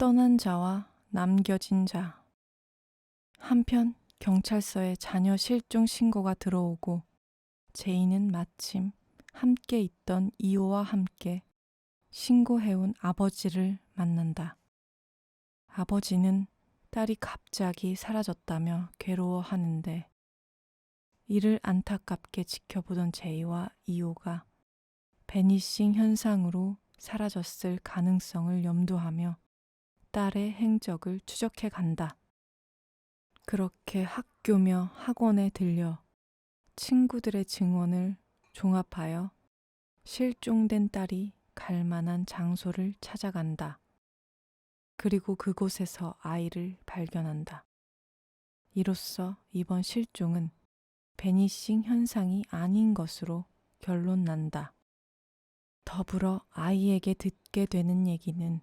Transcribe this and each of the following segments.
떠난 자와 남겨진 자. 한편 경찰서에 자녀 실종 신고가 들어오고 제이는 마침 함께 있던 이호와 함께 신고해온 아버지를 만난다. 아버지는 딸이 갑자기 사라졌다며 괴로워하는데 이를 안타깝게 지켜보던 제이와 이호가 베니싱 현상으로 사라졌을 가능성을 염두하며 딸의 행적을 추적해 간다. 그렇게 학교며 학원에 들려 친구들의 증언을 종합하여 실종된 딸이 갈 만한 장소를 찾아간다. 그리고 그곳에서 아이를 발견한다. 이로써 이번 실종은 베니싱 현상이 아닌 것으로 결론 난다. 더불어 아이에게 듣게 되는 얘기는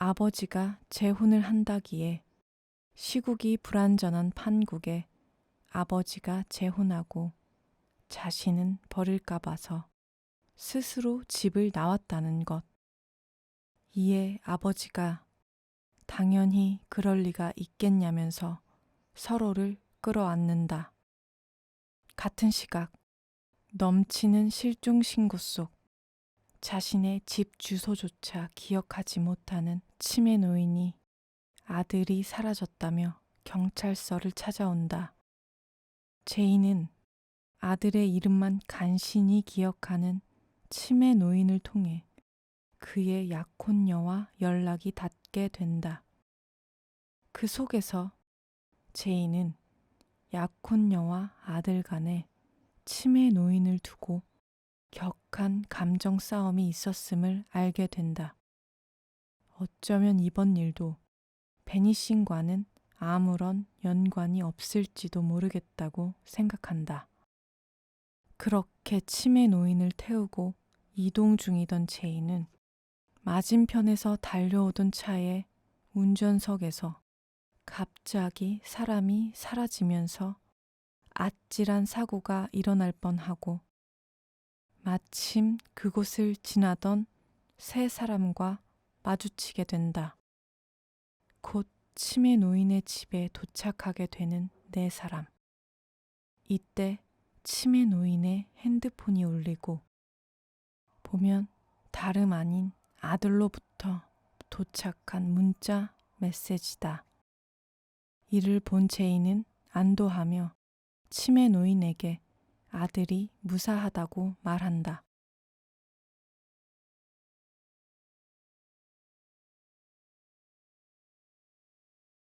아버지가 재혼을 한다기에 시국이 불안전한 판국에 아버지가 재혼하고 자신은 버릴까 봐서 스스로 집을 나왔다는 것. 이에 아버지가 당연히 그럴 리가 있겠냐면서 서로를 끌어안는다. 같은 시각 넘치는 실종 신고 속 자신의 집 주소조차 기억하지 못하는 치매 노인이 아들이 사라졌다며 경찰서를 찾아온다. 제이는 아들의 이름만 간신히 기억하는 치매 노인을 통해 그의 약혼녀와 연락이 닿게 된다. 그 속에서 제이는 약혼녀와 아들 간에 치매 노인을 두고 격한 감정 싸움이 있었음을 알게 된다. 어쩌면 이번 일도 베니싱과는 아무런 연관이 없을지도 모르겠다고 생각한다. 그렇게 치매 노인을 태우고 이동 중이던 제이는 맞은편에서 달려오던 차의 운전석에서 갑자기 사람이 사라지면서 아찔한 사고가 일어날 뻔하고 마침 그곳을 지나던 세 사람과 마주치게 된다. 곧 치매 노인의 집에 도착하게 되는 네 사람. 이때 치매 노인의 핸드폰이 울리고 보면 다름 아닌 아들로부터 도착한 문자 메시지다. 이를 본 제이는 안도하며 치매 노인에게 아들이 무사하다고 말한다.